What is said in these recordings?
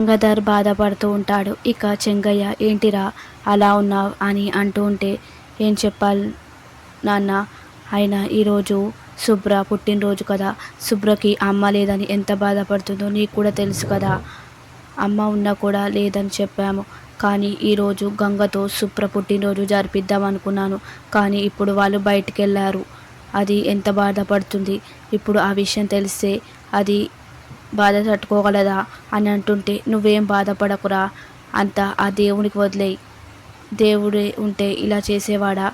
గంగాధర్ బాధపడుతూ ఉంటాడు. ఇక చెంగయ్య ఏంటిరా అలా ఉన్నావు? అని అంటూ ఉంటే ఏం చెప్పాలి నాన్న? ఆయన ఈరోజు శుభ్ర పుట్టినరోజు కదా. శుభ్రకి అమ్మ లేదని ఎంత బాధపడుతుందో నీకు కూడా తెలుసు కదా. అమ్మ ఉన్నా కూడా లేదని చెప్పాము. కానీ ఈరోజు గంగతో శుభ్ర పుట్టినరోజు జరిపిద్దాం అనుకున్నాను. కానీ ఇప్పుడు వాళ్ళు బయటికి వెళ్ళారు అది ఎంత బాధపడుతుంది? ఇప్పుడు ఆ విషయం తెలిస్తే అది బాధ తట్టుకోగలదా? అని అంటుంటే నువ్వేం బాధపడకురా అంతా ఆ దేవునికి వదిలేయి. దేవుడే ఉంటే ఇలా చేసేవాడా?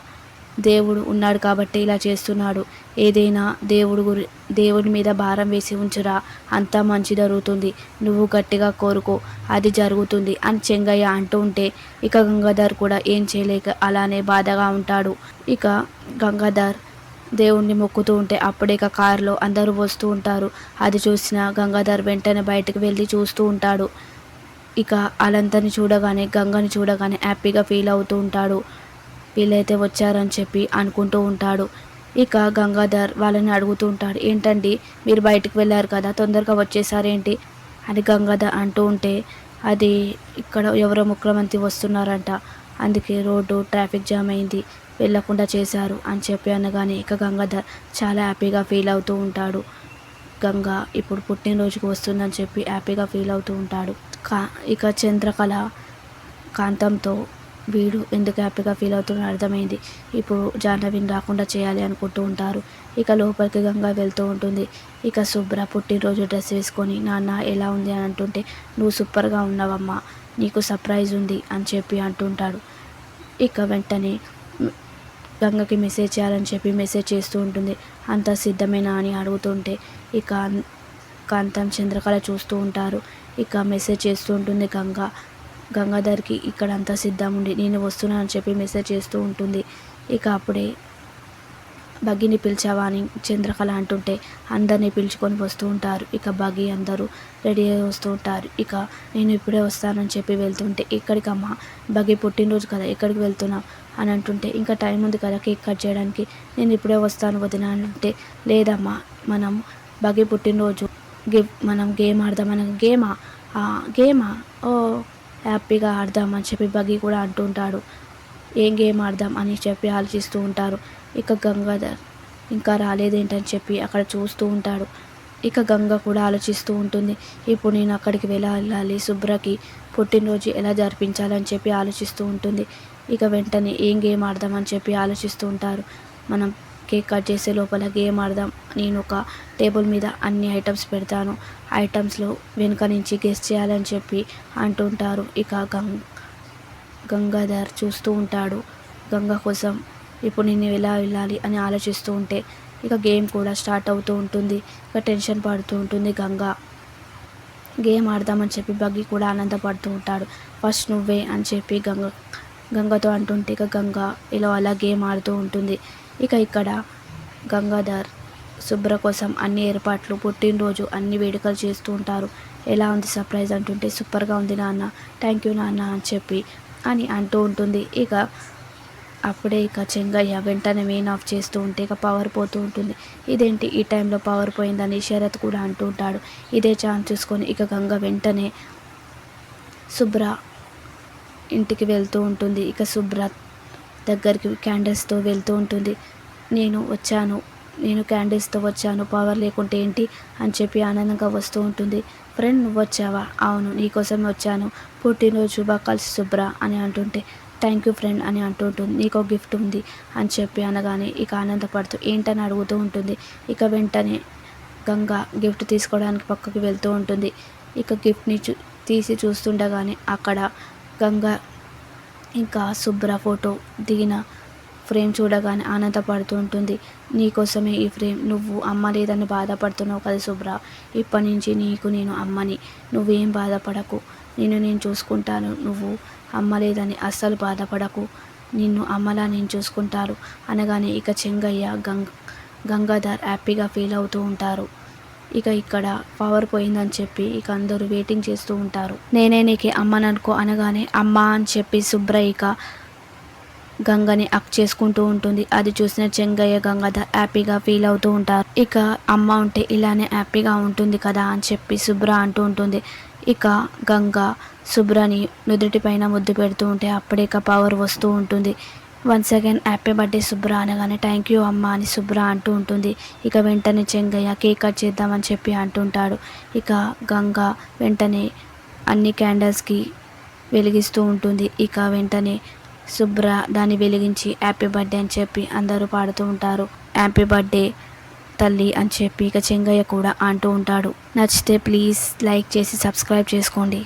దేవుడు ఉన్నాడు కాబట్టి ఇలా చేస్తున్నాడు. ఏదైనా దేవుడు గురి దేవుడి మీద భారం వేసి ఉంచురా అంతా మంచి జరుగుతుంది. నువ్వు గట్టిగా కోరుకో అది జరుగుతుంది అని చెంగయ్య అంటూ ఉంటే ఇక గంగాధర్ కూడా ఏం చేయలేక అలానే బాధగా ఉంటాడు. ఇక గంగాధర్ దేవుణ్ణి మొక్కుతూ ఉంటే అప్పుడే ఇక కారులో అందరూ వస్తూ ఉంటారు. అది చూసిన గంగాధర్ వెంటనే బయటకు వెళ్ళి చూస్తూ ఉంటాడు. ఇక వాళ్ళందరిని చూడగానే గంగని చూడగానే హ్యాపీగా ఫీల్ అవుతూ ఉంటాడు. వీళ్ళైతే వచ్చారని చెప్పి అనుకుంటూ ఉంటాడు. ఇక గంగాధర్ వాళ్ళని అడుగుతూ ఉంటాడు ఏంటండి? మీరు బయటకు వెళ్ళారు కదా తొందరగా వచ్చేసారేంటి? అని గంగాధర్ అంటూ ఉంటే అది ఇక్కడ ఎవరో ముఖ్యమంత్రి వస్తున్నారంట. అందుకే రోడ్డు ట్రాఫిక్ జామ్ అయింది. వెళ్ళకుండా చేశారు అని చెప్పి అనగానే ఇక గంగాధర్ చాలా హ్యాపీగా ఫీల్ అవుతూ ఉంటాడు. గంగ ఇప్పుడు పుట్టినరోజుకి వస్తుందని చెప్పి హ్యాపీగా ఫీల్ అవుతూ ఉంటాడు. కా ఇక చంద్రకళ కాంతంతో వీడు ఎందుకు హ్యాపీగా ఫీల్ అవుతుందో అర్థమైంది. ఇప్పుడు జాహ్నవిని రాకుండా చేయాలి అనుకుంటూ ఉంటారు. ఇక లోపలికి గంగా వెళ్తూ ఉంటుంది. ఇక శుభ్ర పుట్టినరోజు డ్రెస్ వేసుకొని నాన్న ఎలా ఉంది? అని అంటుంటే నువ్వు సూపర్గా ఉన్నావమ్మా. నీకు సర్ప్రైజ్ ఉంది అని చెప్పి అంటుంటాడు. ఇక వెంటనే గంగకి మెసేజ్ చేయాలని చెప్పి మెసేజ్ చేస్తూ ఉంటుంది. అంత సిద్ధమేనా అని అడుగుతుంటే ఇక కాంతం చంద్రకళ చూస్తూ ఉంటారు. ఇక మెసేజ్ చేస్తూ ఉంటుంది గంగ. గంగాధర్కి ఇక్కడ అంతా సిద్ధం ఉండి నేను వస్తున్నాను అని చెప్పి మెసేజ్ చేస్తూ ఉంటుంది. ఇక అప్పుడే బగ్గిని పిలిచావా అని చంద్రకళ అంటుంటే అందరినీ పిలుచుకొని వస్తూ ఉంటారు. ఇక బగ్గి అందరూ రెడీ అయ్యి వస్తూ ఉంటారు. ఇక నేను ఇప్పుడే వస్తానని చెప్పి వెళ్తుంటే ఇక్కడికమ్మా బగ్గి పుట్టినరోజు కదా ఎక్కడికి వెళ్తున్నాం అని అంటుంటే ఇంకా టైం ఉంది కదా కేక్ కట్ చేయడానికి. నేను ఇప్పుడే వస్తాను వదిన అంటే లేదమ్మా మనం బగ్గి పుట్టినరోజు గే మనం గేమ్ ఆడదాం మన గేమా? గేమా? ఓ హ్యాపీగా ఆడదాం అని చెప్పి బగ్గి కూడా అంటుంటాడు. ఏం గేమ్ ఆడదాం అని చెప్పి ఆలోచిస్తూ ఉంటారు. ఇక గంగాధర్ ఇంకా రాలేదేంటని చెప్పి అక్కడ చూస్తూ ఉంటాడు. ఇక గంగ కూడా ఆలోచిస్తూ ఉంటుంది. ఇప్పుడు నేను అక్కడికి వెళ్ళాలి. శుభ్రకి పుట్టినరోజు ఎలా జరిపించాలని చెప్పి ఆలోచిస్తూ ఉంటుంది. ఇక వెంటనే ఏం గేమ్ ఆడదామని చెప్పి ఆలోచిస్తూ ఉంటారు. మనం కేక్ కట్ చేసే లోపల గేమ్ ఆడదాం. నేను ఒక టేబుల్ మీద అన్ని ఐటమ్స్ పెడతాను. ఐటమ్స్లో వెనుక నుంచి గెస్ట్ చేయాలని చెప్పి అంటుంటారు ఇక గంగ్ గంగాధర్ చూస్తూ ఉంటాడు. గంగ కోసం ఇప్పుడు నేను ఎలా వెళ్ళాలి అని ఆలోచిస్తూ ఉంటే ఇక గేమ్ కూడా స్టార్ట్ అవుతూ ఉంటుంది. ఇక టెన్షన్ పడుతూ ఉంటుంది గంగ. గేమ్ ఆడదామని చెప్పి బగ్గి కూడా ఆనందపడుతూ ఉంటాడు. ఫస్ట్ నువ్వే అని చెప్పి గంగ గంగతో అంటుంటే ఇక గంగ ఇలా అలా గేమ్ ఆడుతూ ఉంటుంది. ఇక ఇక్కడ గంగాధర్ శుభ్ర కోసం అన్ని ఏర్పాట్లు పుట్టినరోజు అన్ని వేడుకలు చేస్తూ ఉంటారు. ఎలా ఉంది సర్ప్రైజ్ అంటుంటే సూపర్గా ఉంది నాన్న థ్యాంక్ యూ నాన్న అని చెప్పి అని అంటూ ఉంటుంది. ఇక అప్పుడే ఇక చెంగయ్య వెంటనే మెయిన్ ఆఫ్ చేస్తూ ఉంటే ఇక పవర్ పోతూ ఉంటుంది. ఇదేంటి? ఈ టైంలో పవర్ పోయిందని శరత్ కూడా అంటూ ఉంటాడు. ఇదే ఛాన్స్ చూసుకొని ఇక గంగ వెంటనే శుభ్ర ఇంటికి వెళ్తూ ఉంటుంది. ఇక శుభ్ర దగ్గరికి క్యాండిల్స్తో వెళ్తూ ఉంటుంది. నేను వచ్చాను. నేను క్యాండిల్స్తో వచ్చాను. పవర్ లేకుంటే ఏంటి? అని చెప్పి ఆనందంగా వస్తూ ఉంటుంది. ఫ్రెండ్ నువ్వు వచ్చావా? అవును నీకోసమే వచ్చాను. పుట్టినరోజు శుభాకాంక్షలు శుభ్ర అని అంటుంటే థ్యాంక్ యూ ఫ్రెండ్ అని అంటుంటుంది నీకు గిఫ్ట్ ఉంది అని చెప్పి అనగానే ఇక ఆనందపడుతూ ఏంటని అడుగుతూ ఉంటుంది. ఇక వెంటనే గంగ గిఫ్ట్ తీసుకోవడానికి పక్కకి వెళ్తూ ఉంటుంది. ఇక గిఫ్ట్ని చూ తీసి చూస్తుండగానే అక్కడ గంగ ఇంకా శుభ్ర ఫోటో దిగిన ఫ్రేమ్ చూడగానే ఆనందపడుతూ ఉంటుంది. నీకోసమే ఈ ఫ్రేమ్ నువ్వు అమ్మ లేదని బాధపడుతున్నావు కదా శుభ్ర. ఇప్పటి నుంచి నీకు నేను అమ్మని. నువ్వేం బాధపడకు. నేను నేను చూసుకుంటాను. నువ్వు అమ్మ లేదని అస్సలు బాధపడకు. నిన్ను అమ్మలా నేను చూసుకుంటారు అనగానే ఇక చెంగయ్య గంగ్ గంగాధర్ హ్యాపీగా ఫీల్ అవుతూ ఉంటారు. ఇక ఇక్కడ పవర్ పోయిందని చెప్పి ఇక అందరూ వెయిటింగ్ చేస్తూ ఉంటారు. నేనే నీకు అమ్మననుకో అనగానే అమ్మ అని చెప్పి శుభ్ర ఇక గంగని అక్ చేసుకుంటూ ఉంటుంది. అది చూసిన చెంగయ్య గంగాధర్ హ్యాపీగా ఫీల్ అవుతూ ఉంటారు. ఇక అమ్మ ఉంటే ఇలానే హ్యాపీగా ఉంటుంది కదా అని చెప్పి శుభ్ర అంటూ ఉంటుంది. ఇక గంగ శుభ్రని నుదుటిపైన ముద్దు పెడుతూ ఉంటే అప్పుడే ఇక పవర్ వస్తూ ఉంటుంది. వన్స్ అగైన్ హ్యాపీ బర్త్డే శుభ్ర అనగానే థ్యాంక్ యూ అమ్మ అని శుభ్ర అంటూ ఉంటుంది. ఇక వెంటనే చెంగయ్య కేక్ కట్ చేద్దామని చెప్పి అంటుంటాడు. ఇక గంగ వెంటనే అన్ని క్యాండిల్స్కి వెలిగిస్తూ ఉంటుంది. ఇక వెంటనే శుభ్ర దాన్ని వెలిగించి హ్యాపీ బర్త్డే అని చెప్పి అందరూ పాడుతూ ఉంటారు. హ్యాపీ బర్త్డే తల్లి అని చెప్పి ఇక చెంగయ్య కూడా అంటూ ఉంటాడు. నచ్చితే ప్లీజ్ లైక్ చేసి సబ్స్క్రైబ్ చేసుకోండి.